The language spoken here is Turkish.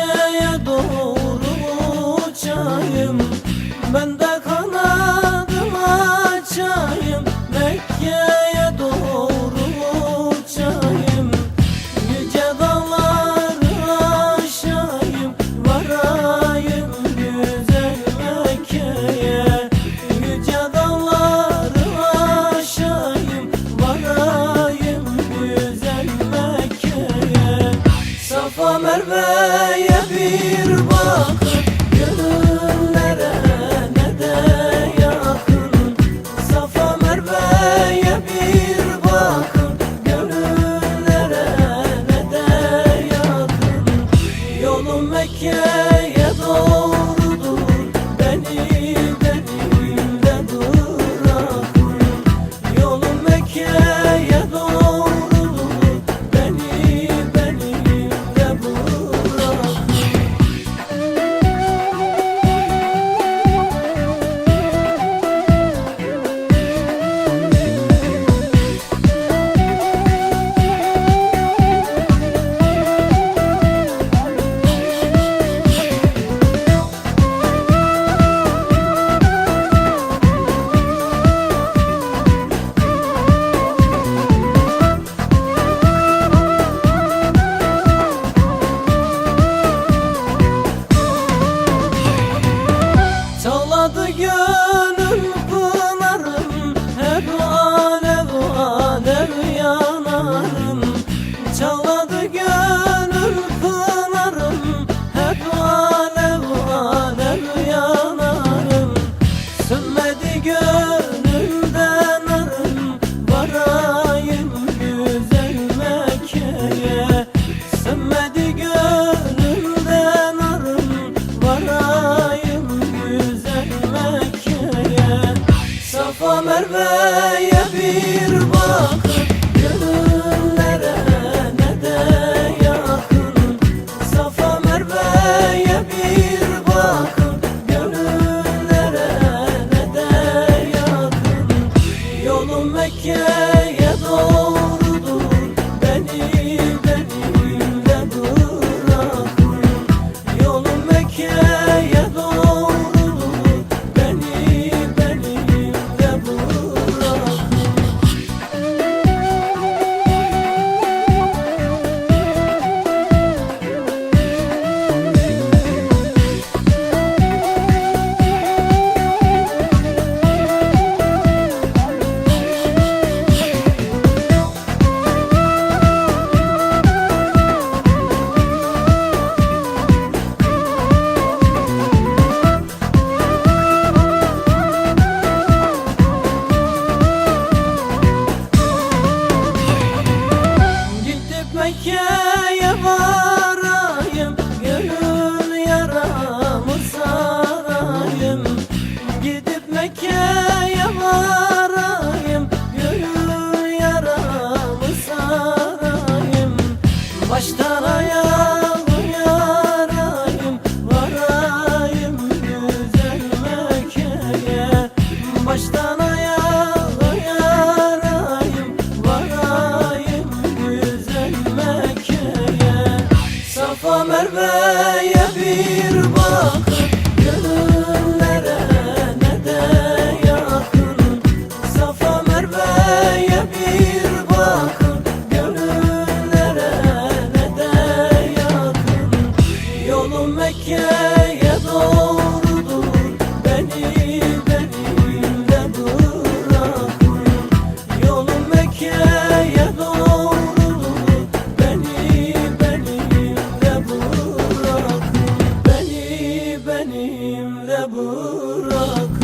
dünyaya doğ Safa Merve'ye bir bak. Yolum Mekke Yeah. can. de bırak